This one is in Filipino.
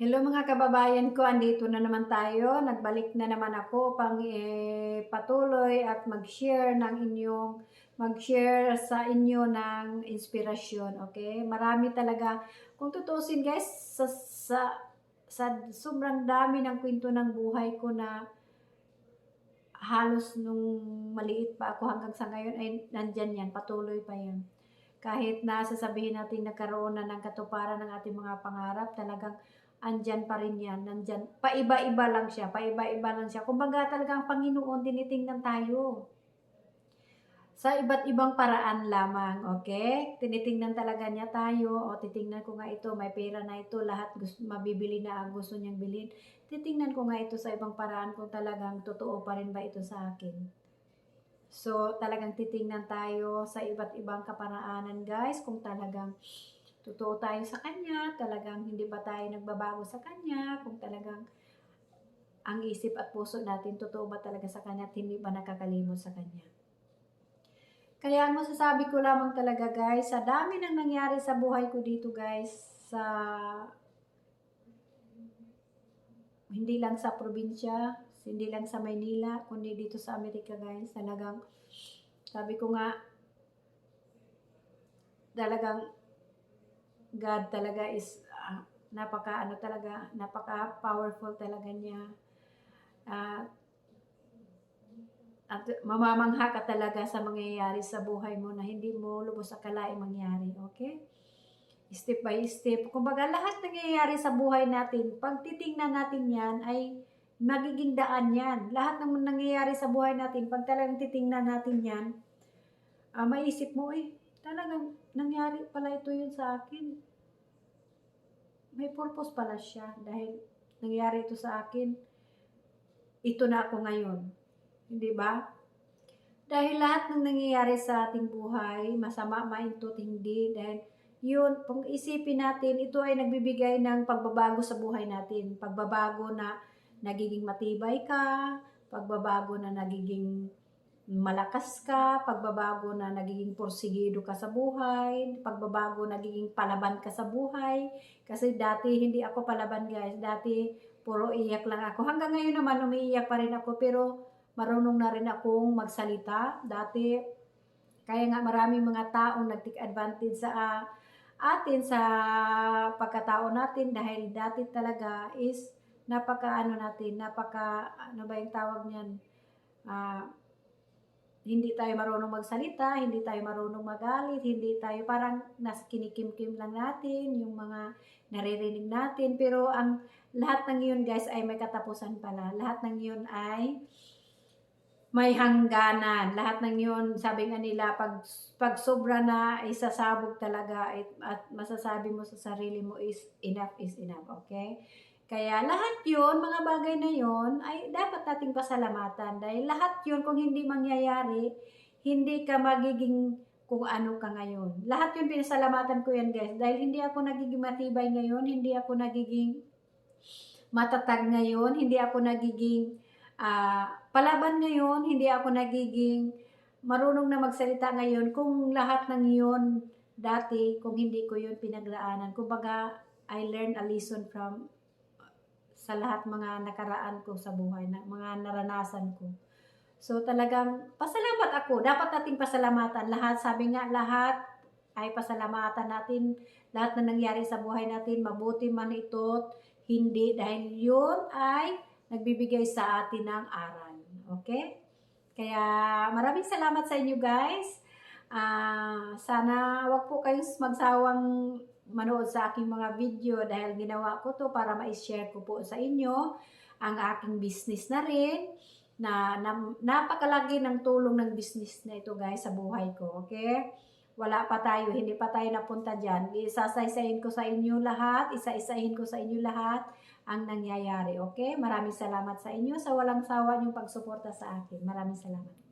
Hello mga kababayan ko, andito na naman tayo. Nagbalik na naman ako pang eh, patuloy at mag-share ng inyong mag-share sa inyo ng inspirasyon, okay? Marami talaga kung tutusin guys sa sa, sa sobrang dami ng kwento ng buhay ko na halos nung maliit pa ako hanggang sa ngayon ay nandyan yan, patuloy pa yan. Kahit na sasabihin natin nagkaroon na ng katuparan ng ating mga pangarap, talagang andyan pa rin yan, nandyan, paiba-iba lang siya, paiba-iba lang siya. Kumbaga talagang Panginoon, tinitingnan tayo. Sa iba't ibang paraan lamang, okay? Tinitingnan talaga niya tayo, o titingnan ko nga ito, may pera na ito, lahat gusto, mabibili na ang gusto niyang bilhin. Titingnan ko nga ito sa ibang paraan kung talagang totoo pa rin ba ito sa akin. So, talagang titingnan tayo sa iba't ibang kaparaanan, guys, kung talagang totoo tayo sa Kanya, talagang hindi ba tayo nagbabago sa Kanya, kung talagang ang isip at puso natin totoo ba talaga sa Kanya at hindi ba nakakalimot sa Kanya. Kaya ang masasabi ko lamang talaga guys, sa dami nang nangyari sa buhay ko dito guys, sa hindi lang sa probinsya, hindi lang sa Maynila, kundi dito sa Amerika guys, talagang sabi ko nga, talagang God talaga is ah, napaka ano talaga, napaka powerful talaga niya. Ah, at mamamangha ka talaga sa mangyayari sa buhay mo na hindi mo lubos akalain mangyari, okay? Step by step. Kumbaga lahat nangyayari sa buhay natin, pag titingnan natin yan ay magiging daan yan. Lahat ng nangyayari sa buhay natin, pag talagang titingnan natin yan, ah, maisip mo, eh, talagang nangyari pala ito yun sa akin may purpose pala siya dahil nangyari ito sa akin. Ito na ako ngayon. Hindi ba? Dahil lahat ng nangyayari sa ating buhay, masama, maintot, hindi. Dahil yun, kung isipin natin, ito ay nagbibigay ng pagbabago sa buhay natin. Pagbabago na nagiging matibay ka, pagbabago na nagiging malakas ka, pagbabago na nagiging porsigido ka sa buhay, pagbabago nagiging palaban ka sa buhay. Kasi dati hindi ako palaban guys, dati puro iyak lang ako. Hanggang ngayon naman umiiyak pa rin ako pero marunong na rin akong magsalita. Dati, kaya nga maraming mga taong nag-take advantage sa ah, atin sa pagkatao natin dahil dati talaga is napaka ano natin, napaka ano ba yung tawag niyan? Ah, hindi tayo marunong magsalita, hindi tayo marunong magalit, hindi tayo parang nasa kinikim-kim lang natin, yung mga naririnig natin. Pero ang lahat ng yun guys ay may katapusan pala. Lahat ng yun ay may hangganan. Lahat ng yun, sabi nga nila, pag, pag sobra na, isasabog talaga at, at masasabi mo sa sarili mo is enough is enough, okay? Kaya lahat yun, mga bagay na yun, ay dapat nating pasalamatan. Dahil lahat yun, kung hindi mangyayari, hindi ka magiging kung ano ka ngayon. Lahat yun, pinasalamatan ko yan guys. Dahil hindi ako nagiging matibay ngayon, hindi ako nagiging matatag ngayon, hindi ako nagiging ah, palaban ngayon, hindi ako nagiging marunong na magsalita ngayon kung lahat ng yun dati, kung hindi ko yun pinaglaanan. Kumbaga, I learned a lesson from sa lahat mga nakaraan ko sa buhay, na, mga naranasan ko. So talagang pasalamat ako. Dapat nating pasalamatan lahat. Sabi nga lahat ay pasalamatan natin. Lahat na nangyari sa buhay natin, mabuti man ito, hindi. Dahil yun ay nagbibigay sa atin ng aral. Okay? Kaya maraming salamat sa inyo guys. Ah, sana wag po kayong magsawang manood sa aking mga video dahil ginawa ko to para ma-share ko po sa inyo ang aking business na rin na, na napakalagi ng tulong ng business na ito guys sa buhay ko, okay? Wala pa tayo, hindi pa tayo napunta dyan. Isasaysayin ko sa inyo lahat, isa-isahin ko sa inyo lahat ang nangyayari, okay? Maraming salamat sa inyo sa walang sawa niyong pagsuporta sa akin. Maraming salamat.